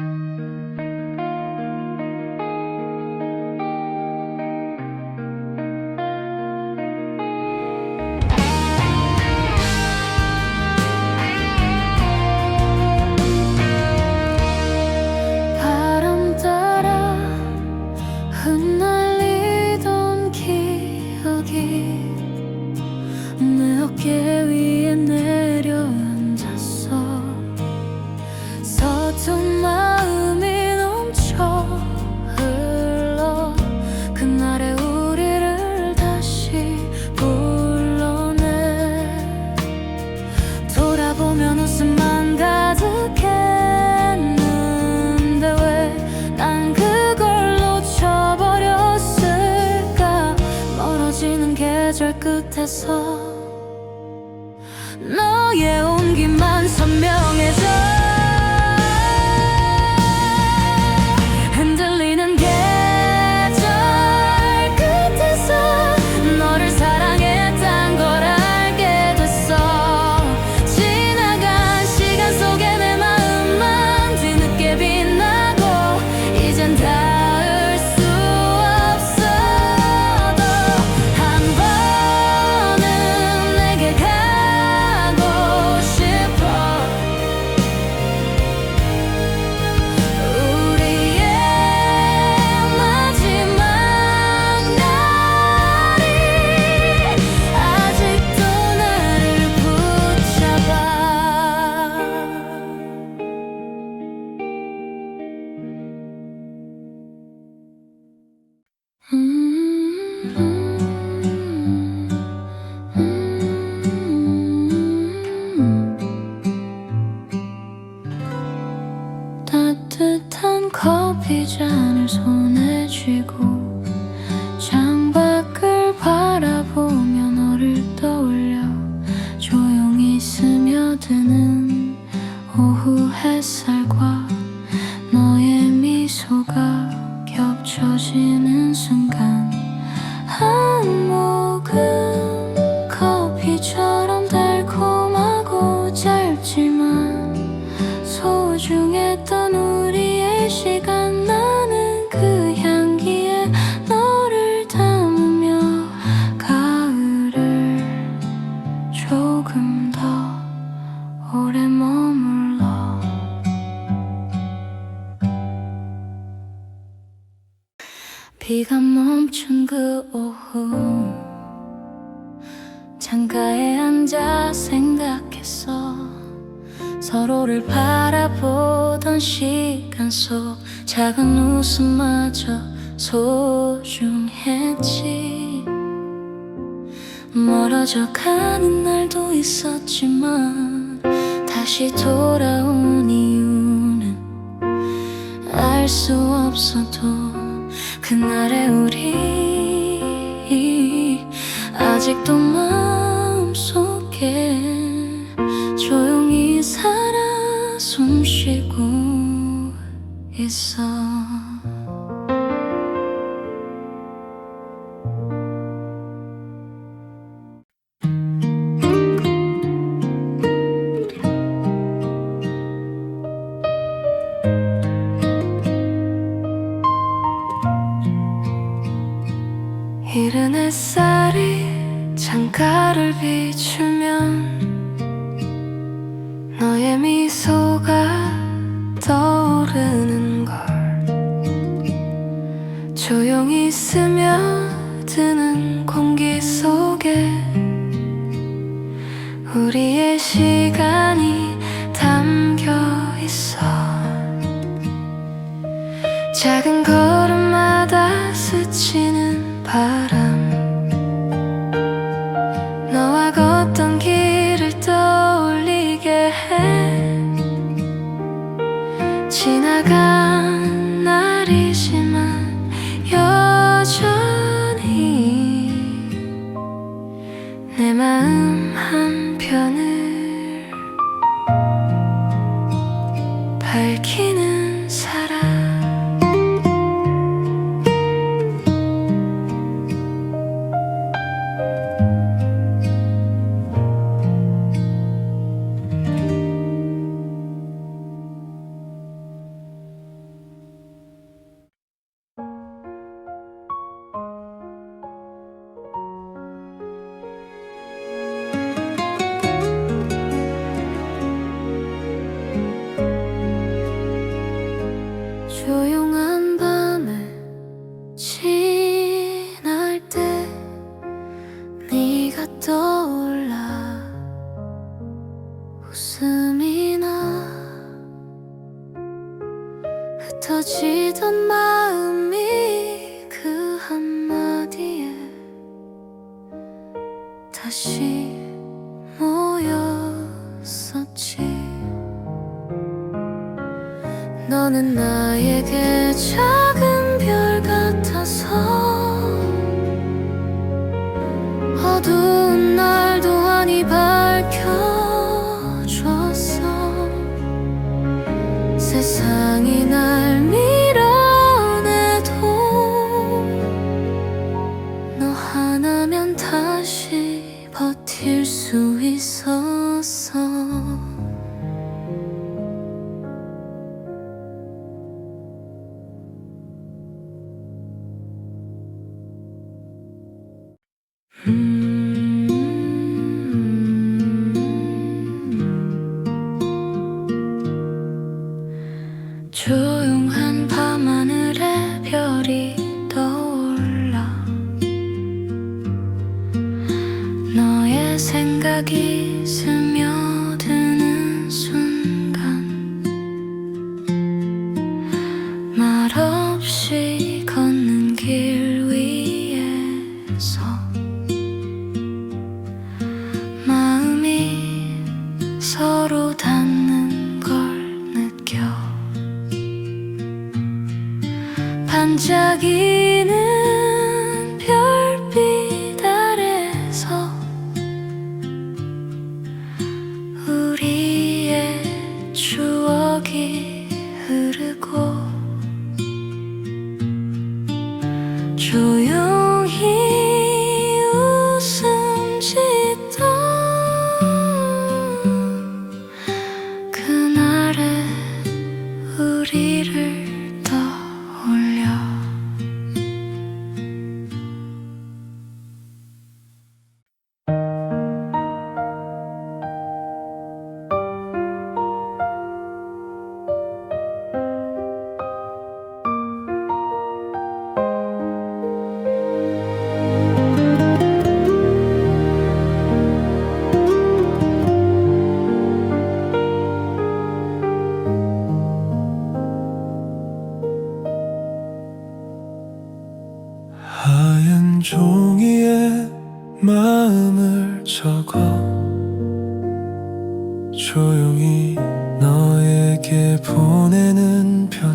Música 앞에서 햇살과 짧은 시간 속 작은 웃음마저 소중했지. 멀어져 가는 날도 있었지만 다시 돌아온 이유는 알 수 없어도 그날의 우리. 아직도 말 있어. 이른 햇살이 창가를 비추면 지나간 若永安 세상이 날 말 없이 later.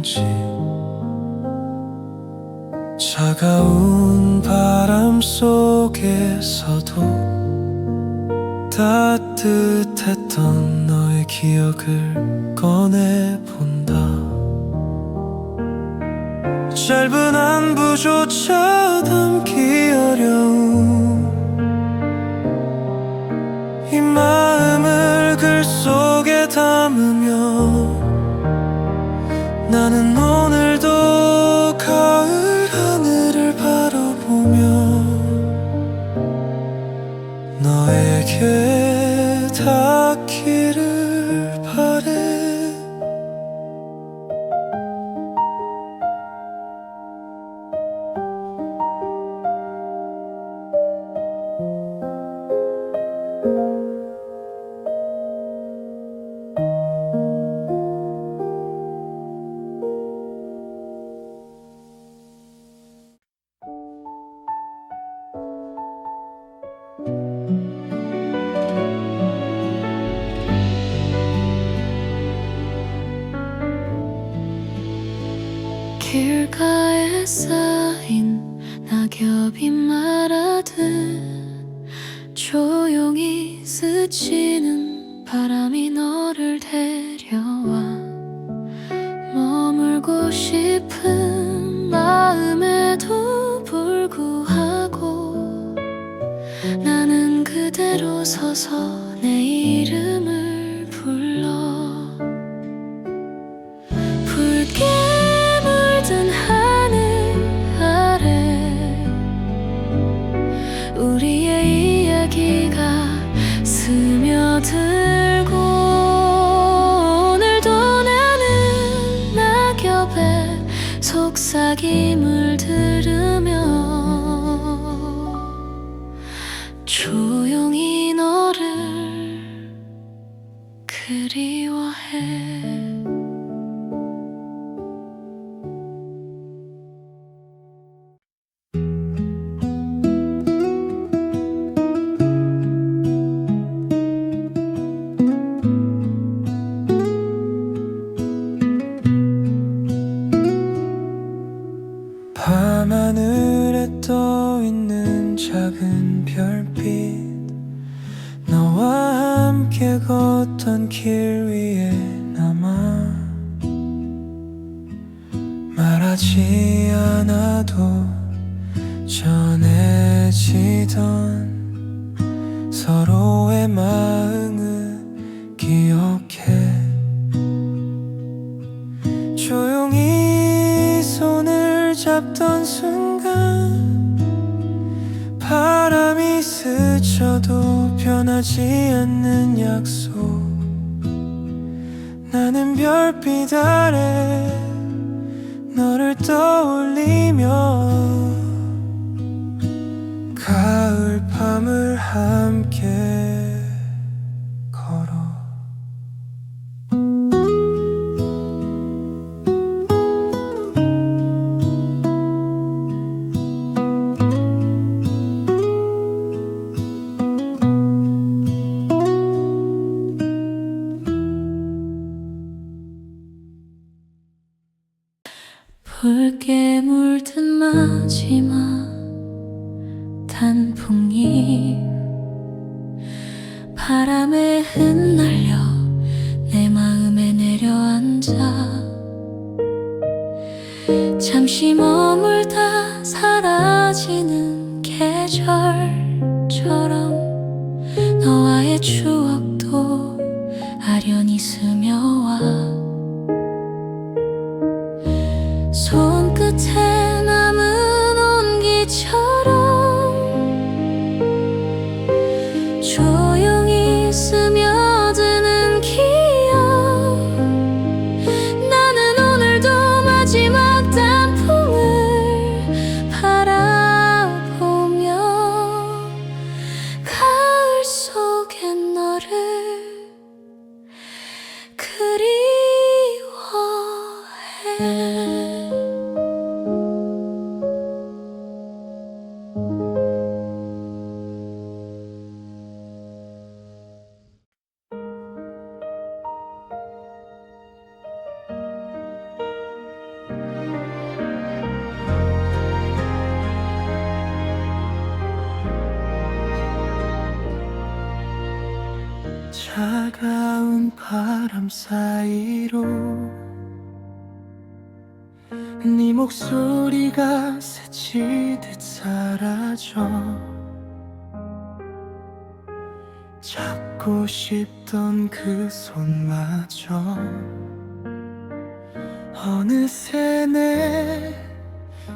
건지. 차가운 바람 속에서도 따뜻했던 너의 기억을 꺼내본다. 짧은 안부조차 담기 어려운 이 마음을 글 속에 담으며 마음에도 불구하고 나는 그대로 서서 내 이름을 잡던 순간 바람이 스쳐도 변하지 않는 약속. 나는 별빛 아래 너를 떠올리며 가을 밤을 함께 붉게 물든 마지막 단풍이 바람에 흩날려 내 마음에 내려앉아 잠시 머 소리가 스치듯 사라져. 잡고 싶던 그 손마저 어느새 내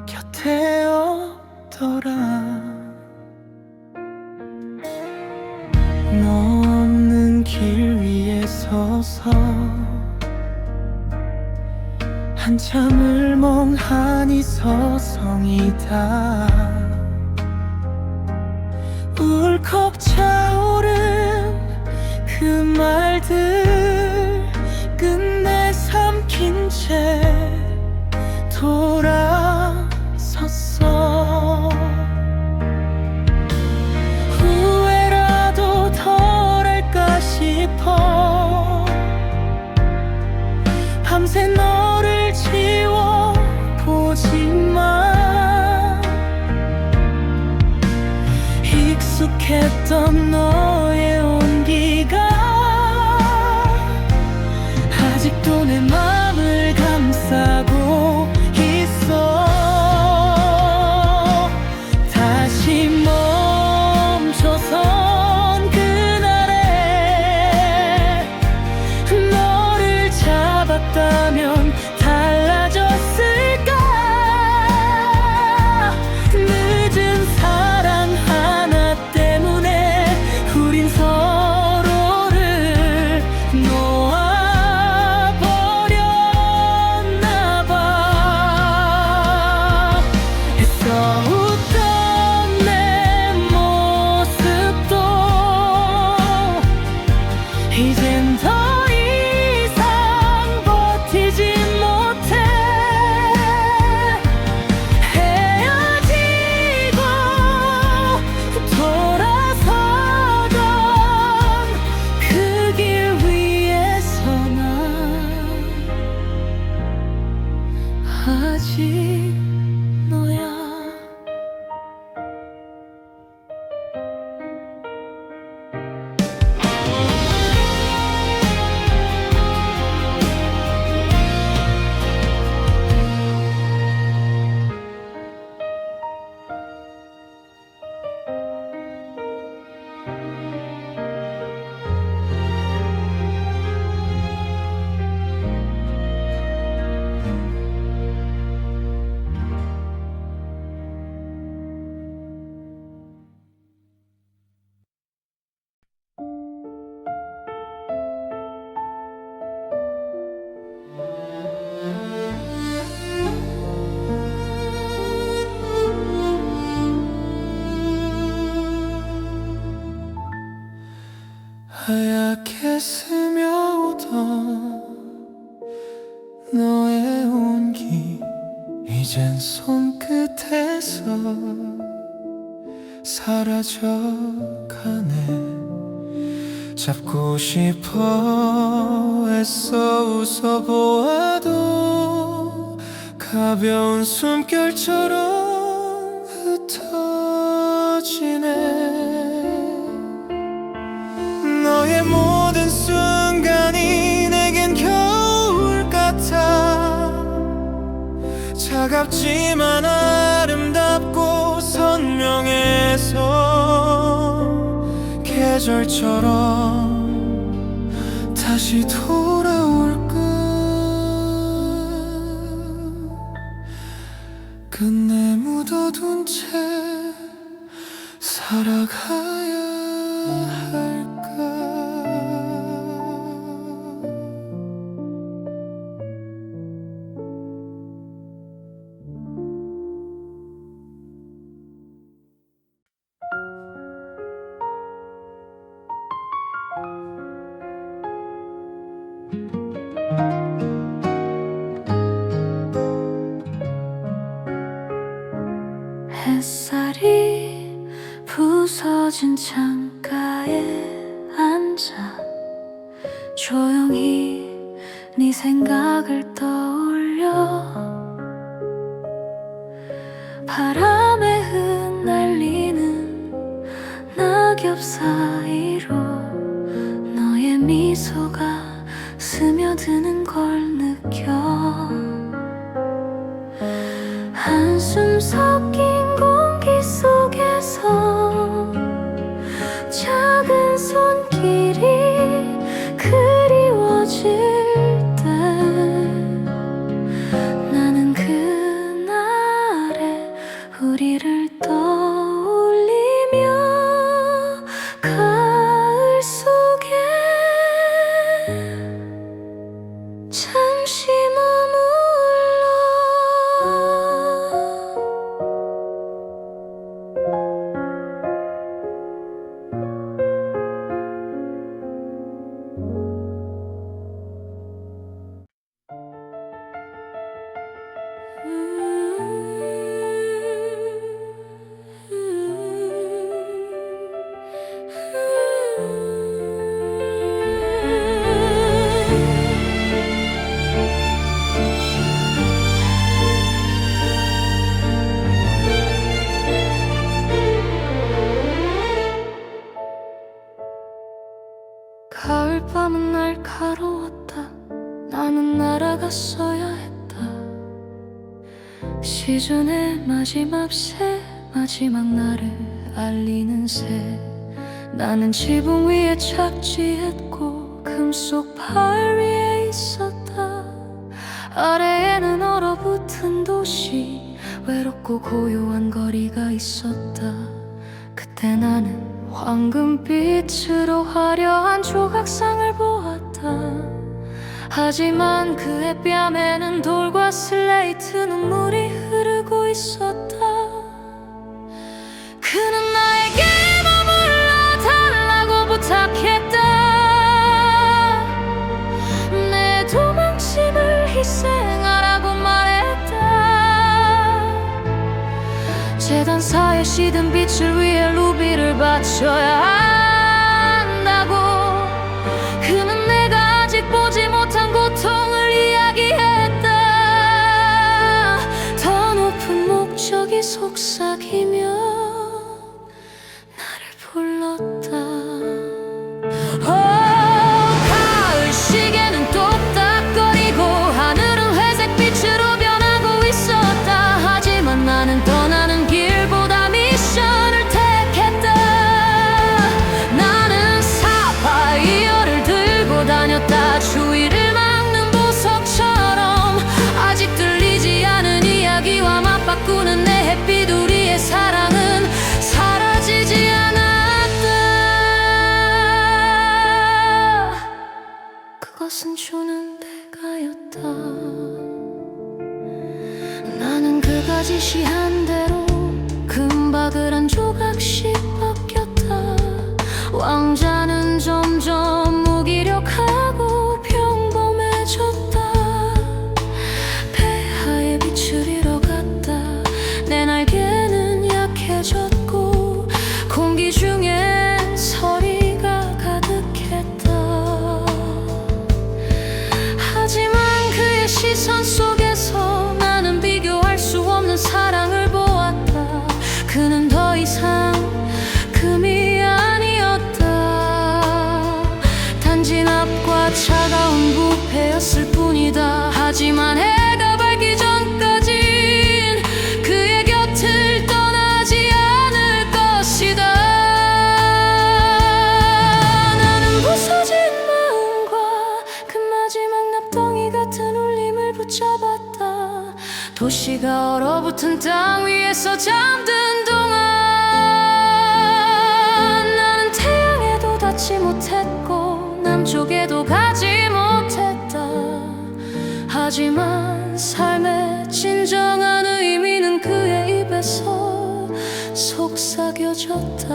곁에 없더라. 너 없는 길 위에 서서 한참을 멍하니 서성이다. 울컥 차오른 그 말들 사라져가네. 잡고 싶어 애써 웃어보아도 가벼운 숨결처럼 흩어지네. 너의 모든 순간이 내겐 겨울 같아. 차갑지만 아 계절처럼 다시 돌아올까 끝내 묻어둔 채 살아가 햇살이 부서진 창가에 앉아 조용히 네 생각을 떠올려. 바람에 흩날리는 낙엽 사이로 너의 미소가 스며드는 우리를 떠 시즌의 마지막 새 마지막 날을 알리는 새. 나는 지붕 위에 착지했고 금속 발 위에 있었다. 아래에는 얼어붙은 도시 외롭고 고요한 거리가 있었다. 그때 나는 황금빛으로 화려한 조각상을 보았다. 하지만 그의 뺨에는 돌과 슬레이트 눈물이 흐르고 있었다. 그는 나에게 머물러 달라고 부탁했다. 내 도망침을 희생하라고 말했다. 재단사에 시든 빛을 위해 루비를 바쳐야 속삭이 땅 위에서 잠든 동안 나는 태양에도 닿지 못했고 남쪽에도 가지 못했다. 하지만 삶의 진정한 의미는 그의 입에서 속삭여졌다